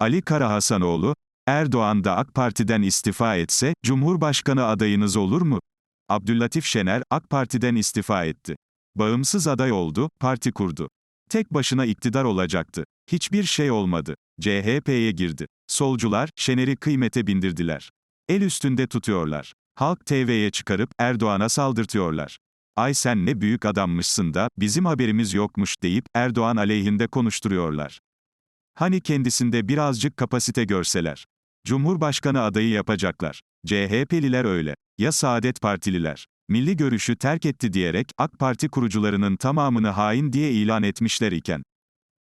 Ali Karahasanoğlu, Erdoğan da AK Parti'den istifa etse, Cumhurbaşkanı adayınız olur mu? Abdüllatif Şener, AK Parti'den istifa etti. Bağımsız aday oldu, parti kurdu. Tek başına iktidar olacaktı. Hiçbir şey olmadı. CHP'ye girdi. Solcular, Şener'i kıymete bindirdiler. El üstünde tutuyorlar. Halk TV'ye çıkarıp Erdoğan'a saldırtıyorlar. Ay sen ne büyük adammışsın da, bizim haberimiz yokmuş deyip Erdoğan aleyhinde konuşturuyorlar. Hani kendisinde birazcık kapasite görseler. Cumhurbaşkanı adayı yapacaklar. CHP'liler öyle. Ya Saadet Partililer. Milli görüşü terk etti diyerek AK Parti kurucularının tamamını hain diye ilan etmişler iken.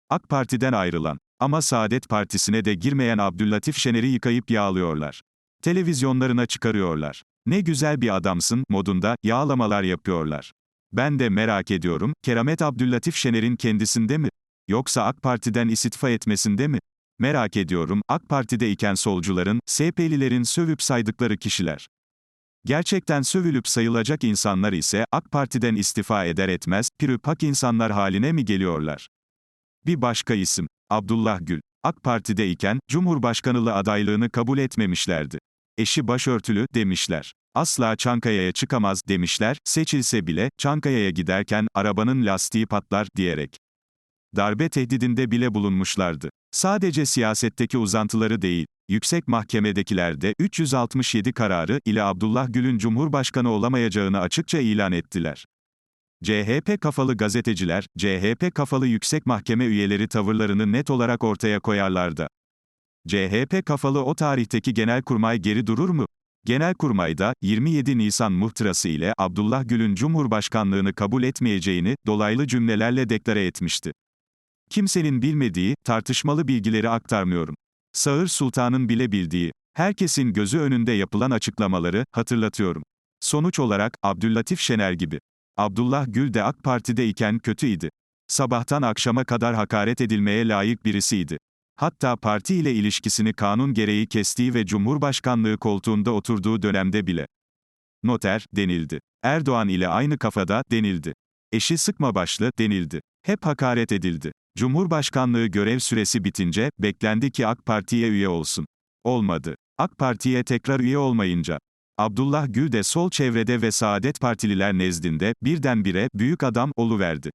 AK Parti'den ayrılan ama Saadet Partisi'ne de girmeyen Abdüllatif Şener'i yıkayıp yağlıyorlar. Televizyonlarına çıkarıyorlar. Ne güzel bir adamsın modunda yağlamalar yapıyorlar. Ben de merak ediyorum, keramet Abdüllatif Şener'in kendisinde mi? Yoksa AK Parti'den istifa etmesinde mi? Merak ediyorum, AK Parti'de iken solcuların, SP'lilerin sövüp saydıkları kişiler. Gerçekten sövülüp sayılacak insanlar ise AK Parti'den istifa eder etmez, pirüpak insanlar haline mi geliyorlar? Bir başka isim, Abdullah Gül. AK Parti'de iken, Cumhurbaşkanlığı adaylığını kabul etmemişlerdi. Eşi başörtülü, demişler. Asla Çankaya'ya çıkamaz, demişler, seçilse bile, Çankaya'ya giderken, arabanın lastiği patlar, diyerek. Darbe tehdidinde bile bulunmuşlardı. Sadece siyasetteki uzantıları değil, yüksek mahkemedekiler de 367 kararı ile Abdullah Gül'ün Cumhurbaşkanı olamayacağını açıkça ilan ettiler. CHP kafalı gazeteciler, CHP kafalı yüksek mahkeme üyeleri tavırlarını net olarak ortaya koyarlardı. CHP kafalı o tarihteki genelkurmay geri durur mu? Genelkurmay'da 27 Nisan muhtırası ile Abdullah Gül'ün Cumhurbaşkanlığını kabul etmeyeceğini dolaylı cümlelerle deklare etmişti. Kimsenin bilmediği, tartışmalı bilgileri aktarmıyorum. Sağır Sultan'ın bile bildiği, herkesin gözü önünde yapılan açıklamaları hatırlatıyorum. Sonuç olarak Abdüllatif Şener gibi. Abdullah Gül de AK Parti'de iken kötüydi. Sabahtan akşama kadar hakaret edilmeye layık birisiydi. Hatta parti ile ilişkisini kanun gereği kestiği ve Cumhurbaşkanlığı koltuğunda oturduğu dönemde bile. Noter, denildi. Erdoğan ile aynı kafada, denildi. Eşi sıkma başlı, denildi. Hep hakaret edildi. Cumhurbaşkanlığı görev süresi bitince, beklendi ki AK Parti'ye üye olsun. Olmadı. AK Parti'ye tekrar üye olmayınca, Abdullah Gül de sol çevrede ve Saadet Partililer nezdinde, birdenbire, büyük adam, oluverdi.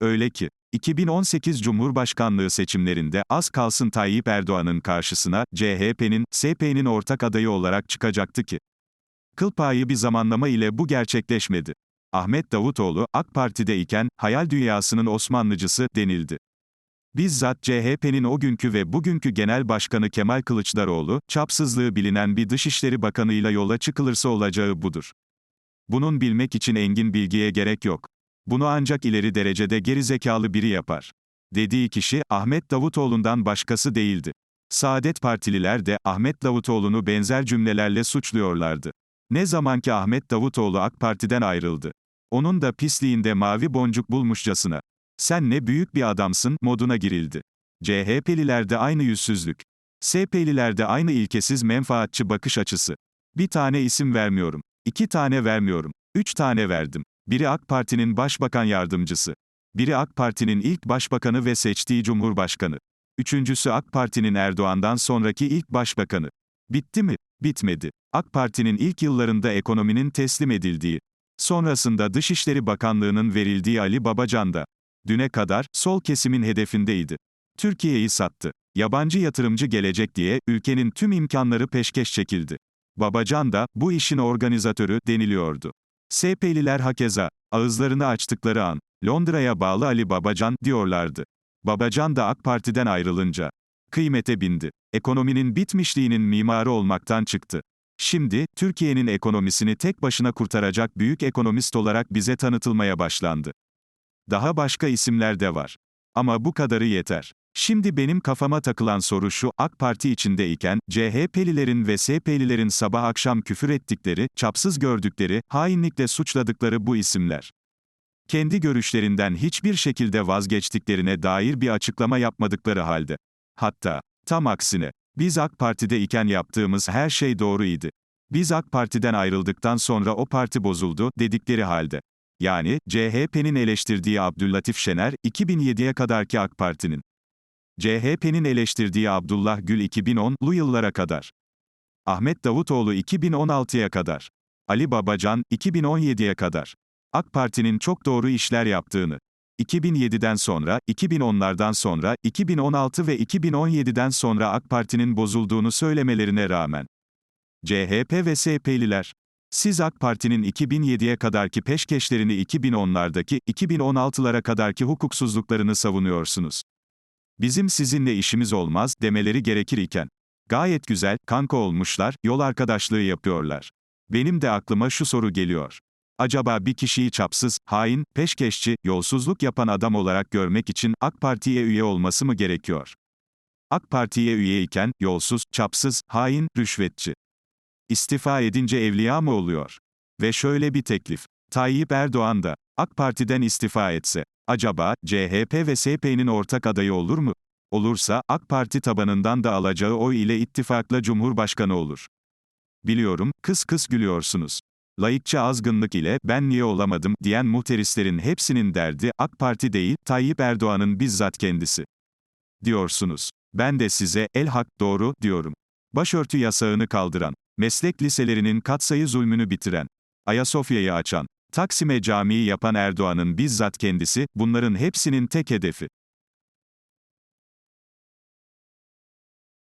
Öyle ki, 2018 Cumhurbaşkanlığı seçimlerinde az kalsın Tayyip Erdoğan'ın karşısına CHP'nin, SP'nin ortak adayı olarak çıkacaktı ki. Kıl payı bir zamanlama ile bu gerçekleşmedi. Ahmet Davutoğlu, AK Parti'de iken, hayal dünyasının Osmanlıcısı, denildi. Bizzat CHP'nin o günkü ve bugünkü Genel Başkanı Kemal Kılıçdaroğlu, çapsızlığı bilinen bir Dışişleri Bakanıyla yola çıkılırsa olacağı budur. Bunun bilmek için engin bilgiye gerek yok. Bunu ancak ileri derecede gerizekalı biri yapar. Dediği kişi, Ahmet Davutoğlu'ndan başkası değildi. Saadet Partililer de, Ahmet Davutoğlu'nu benzer cümlelerle suçluyorlardı. Ne zamanki Ahmet Davutoğlu AK Parti'den ayrıldı. Onun da pisliğinde mavi boncuk bulmuşçasına. Sen ne büyük bir adamsın, moduna girildi. CHP'lilerde aynı yüzsüzlük. SP'lilerde aynı ilkesiz menfaatçı bakış açısı. Bir tane isim vermiyorum. iki tane vermiyorum. Üç tane verdim. Biri AK Parti'nin başbakan yardımcısı. Biri AK Parti'nin ilk başbakanı ve seçtiği cumhurbaşkanı. Üçüncüsü AK Parti'nin Erdoğan'dan sonraki ilk başbakanı. Bitti mi? Bitmedi. AK Parti'nin ilk yıllarında ekonominin teslim edildiği. Sonrasında Dışişleri Bakanlığı'nın verildiği Ali Babacan'da. Düne kadar, sol kesimin hedefindeydi. Türkiye'yi sattı. Yabancı yatırımcı gelecek diye, ülkenin tüm imkanları peşkeş çekildi. Babacan da, bu işin organizatörü, deniliyordu. SP'liler hakeza, ağızlarını açtıkları an, Londra'ya bağlı Ali Babacan, diyorlardı. Babacan da AK Parti'den ayrılınca, kıymete bindi. Ekonominin bitmişliğinin mimarı olmaktan çıktı. Şimdi, Türkiye'nin ekonomisini tek başına kurtaracak büyük ekonomist olarak bize tanıtılmaya başlandı. Daha başka isimler de var. Ama bu kadarı yeter. Şimdi benim kafama takılan soru şu, AK Parti içindeyken, CHP'lilerin ve SP'lilerin sabah akşam küfür ettikleri, çapsız gördükleri, hainlikle suçladıkları bu isimler. Kendi görüşlerinden hiçbir şekilde vazgeçtiklerine dair bir açıklama yapmadıkları halde. Hatta, tam aksine, biz AK Parti'de iken yaptığımız her şey doğruydu. Biz AK Parti'den ayrıldıktan sonra o parti bozuldu, dedikleri halde. Yani, CHP'nin eleştirdiği Abdüllatif Şener, 2007'ye kadarki AK Parti'nin CHP'nin eleştirdiği Abdullah Gül 2010'lu yıllara kadar. Ahmet Davutoğlu 2016'ya kadar. Ali Babacan 2017'ye kadar. AK Parti'nin çok doğru işler yaptığını, 2007'den sonra, 2010'lardan sonra, 2016 ve 2017'den sonra AK Parti'nin bozulduğunu söylemelerine rağmen. CHP ve SP'liler, siz AK Parti'nin 2007'ye kadarki peşkeşlerini 2010'lardaki, 2016'lara kadarki hukuksuzluklarını savunuyorsunuz. Bizim sizinle işimiz olmaz demeleri gerekir iken. Gayet güzel, kanka olmuşlar, yol arkadaşlığı yapıyorlar. Benim de aklıma şu soru geliyor. Acaba bir kişiyi çapsız, hain, peşkeşçi, yolsuzluk yapan adam olarak görmek için AK Parti'ye üye olması mı gerekiyor? AK Parti'ye üyeyken, yolsuz, çapsız, hain, rüşvetçi. İstifa edince evliya mı oluyor? Ve şöyle bir teklif. Tayyip Erdoğan da, AK Parti'den istifa etse, acaba, CHP ve SP'nin ortak adayı olur mu? Olursa, AK Parti tabanından da alacağı oy ile ittifakla Cumhurbaşkanı olur. Biliyorum, kıs kıs gülüyorsunuz. Laikçe azgınlık ile ben niye olamadım diyen muhterislerin hepsinin derdi AK Parti değil, Tayyip Erdoğan'ın bizzat kendisi. Diyorsunuz. Ben de size el hak doğru diyorum. Başörtü yasağını kaldıran, meslek liselerinin katsayı zulmünü bitiren, Ayasofya'yı açan, Taksim'e camiyi yapan Erdoğan'ın bizzat kendisi, bunların hepsinin tek hedefi.